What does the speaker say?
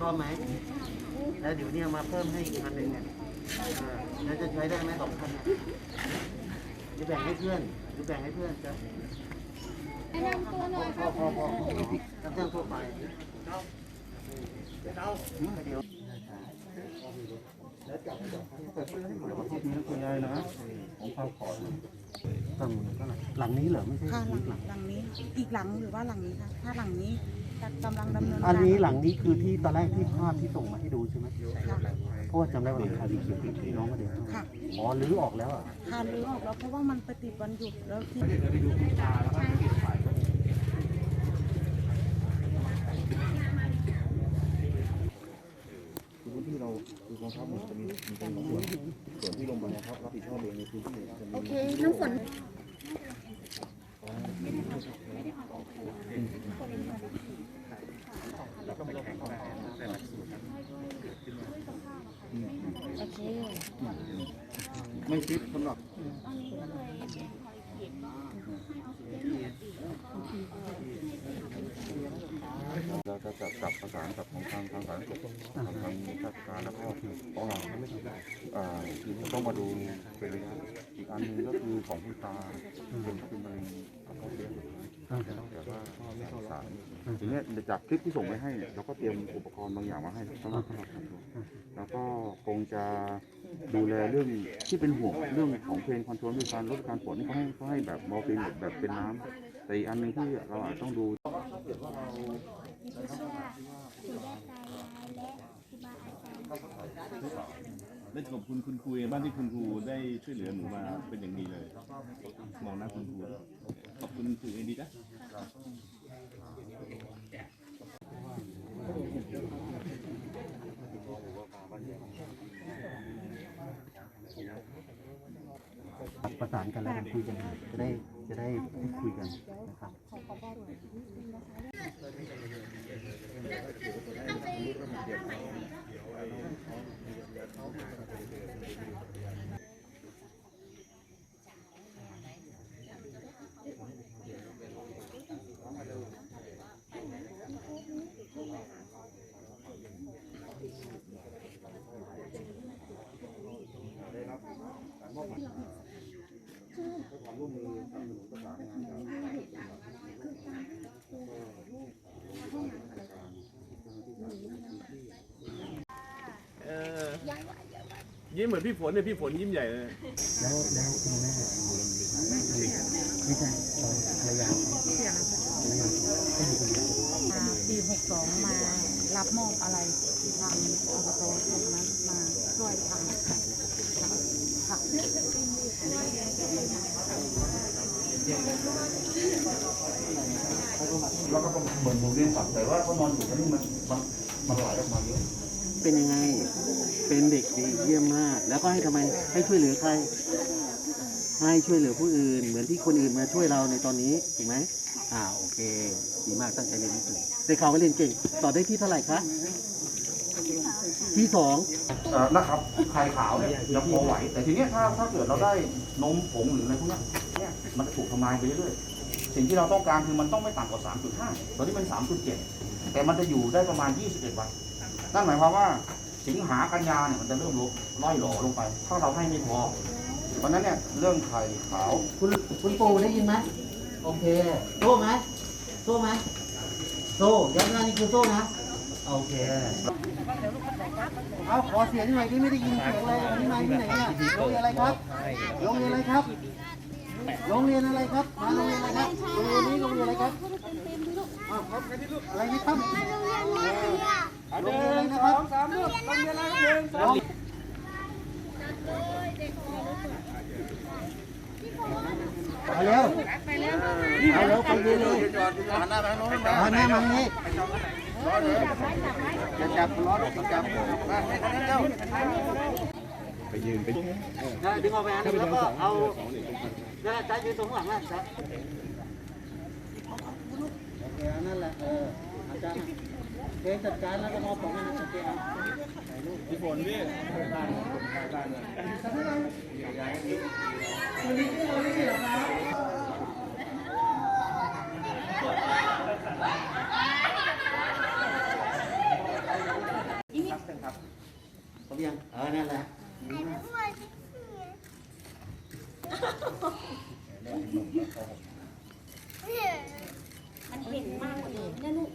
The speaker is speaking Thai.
ชอบไหม แล้วเดี๋ยวเนี่ยมาเพิ่มให้อีกคันหนึ่งเนี่ยเออแล้วจะใช้ได้ไหมสองคันเนี่ยจะแบ่งให้เพื่อนจะแบ่งให้เพื่อนจะแนะนำตัวหน่อยพ่อพอพอรับจ้างทั่วไปเดี๋ยวแล้วจับจับเปิดเพื่อให้หมดขอโทษทีนะคุณยายนะผมเข้าขอตั้งหลังนี้เหรอไม่ใช่ค่ะหลังหลังนี้ อีกหลังหรือว่าหลังนี้คะถ้าหลังนี้ กำลังดำเนินการอันนี้หลังนี้คือที่ตอนแรกที่ภาพที่ส่งมาให้ดูใช่ไหมค่ะเพราะว่าจำได้ว่าหลังคาดีเขียวติดที่น้องก็เดียวค่ะอ๋อรื้อออกแล้วอะทานรื้อออกแล้วเพราะว่ามันไปติดวันหยุดแล้วที่คือพื้นที่เราคือกองทัพเนี่ยจะมีมีเป็นส่วนส่วนที่ลงมานะครับรับผิดชอบเองในพื้นที่จะมีโอเคน้ำฝนโอ ไม่ฟิตสำหรับตอนนี้ก็เลยเราจะจับกับประสานกับของทางทางสาธารณสุขทางทางราชการแล้วก็ของเราอ่าต้องมาดูเป็นระยะอีกอันหนึงก็คือของคุณตาเป็นเป็นมะเร็งกระเพาะเอดแต่ว่าสารทีเนี้ยจากคลิปที่ส่งไปให้เนี่ยเราก็เตรียมอุปกรณ์บางอย่างมาให้สำหรับสำหรับการตรวจแล้วก็คงจะดูแลเรื่องที่เป็นห่วงเรื่องของเพลงคอนโทรลคือการลดการปวดนี่เขาให้เขาให้แบบมอร์ฟีนแบบเป็นน้ำแต่อีกอันหนึงที่เราอาจต้องดูได้ ได้ขอบคุณคุณครูบ้านที่คุณครูได้ช่วยเหลือหนูมาเป็นอย่างดีเลยมองหน้าคุณครูขอบคุณคุณครูเองดีจ้ะประสานกันแล้วกันคุยกันจะได้จะได้ได้คุยกันนะครับ ยิ้มเหมือนพี่ฝนเนี่ยพี่ฝนยิ้มใหญ่เลย แล้วแล้วคุณแม่ไม่ใช่เอ่อภรรยาภรรยาก็อยู่คนเดียวมาปี62มารับมอบอะไรทางอบตตรงนั้นมาช่วยทำค่ะ แล้วก็ต้องเหมือนหมูเรียนฝันแต่ว่าเขานอนอยู่แล้วนี่มันมันมันไหลออกมาเยอะเป็นยังไง เป็นเด็กดีเยี่ยมมาก แล้วก็ให้ทำไม ให้ช่วยเหลือใคร ให้ช่วยเหลือผู้อื่น เหมือนที่คนอื่นมาช่วยเราในตอนนี้ ถูกไหมอ่า โอเค ดีมากตั้งใจเรียนหนังสือได้ข่าวว่าเรียนเก่ง ต่อได้ที่เท่าไหร่คะ ที่สองเอ่อนะครับไข่ขาวเนี่ยยังพอไหว แต่ทีเนี้ยถ้าถ้าเกิดเราได้นมผงหรืออะไรพวกเนี้ยเนี่ยมันจะถูกทำลายไปเรื่อยๆสิ่งที่เราต้องการคือมันต้องไม่ต่ำกว่า 3.5 ตอนนี้มัน 3.7 แต่มันจะอยู่ได้ประมาณ 21 วัน นั่นหมายความว่าสิงหากันยาเนี่ยมันจะเริ่มลดล่อยหล่อลงไป ถ้าเราให้ไม่พอวันนั้นเนี่ยเรื่องไข่ขาว คุณคุณปู่ได้ยินไหมโอเคโซ่ไหมโซ่ไหมโซ่ย้ำหน้านี่คือโซ่นะ โอเค เอาขอเสียงหน่อยที่ไม่ได้ยินเสียงเลยวันนี้มาที่ไหนเนี่ยโรงเรียนอะไรครับโรงเรียนอะไรครับโรงเรียนอะไรครับมาโรงเรียนอะไรครับโรงเรียนนี้โรงเรียนอะไรครับอ้าวครับอะไรนะครับโรงเรียนอะไรนะครับสามลูกโรงเรียนอะไรครับหนึ่งสองไปเร็วไปเร็วไปยืนเลยหันหน้ามาทางโน้นหันหน้ามาทางนี้ จะจับล้อรถจับมาให้ทางนั้นเร็วไปยืนไปด้ดึงออกไปอันนึงแล้วก็เอาได้ใจยืนตรงหลังนะจ๊ะโออนั่นแหละเอออาจารย์เจ๊จัดการแล้วก็มอบของให้นะโอเคเอาพี่ฝนพี่เครับ ครบยังเออ นั่นแหละดีมมันเห็นมากกว่านี้นะลูก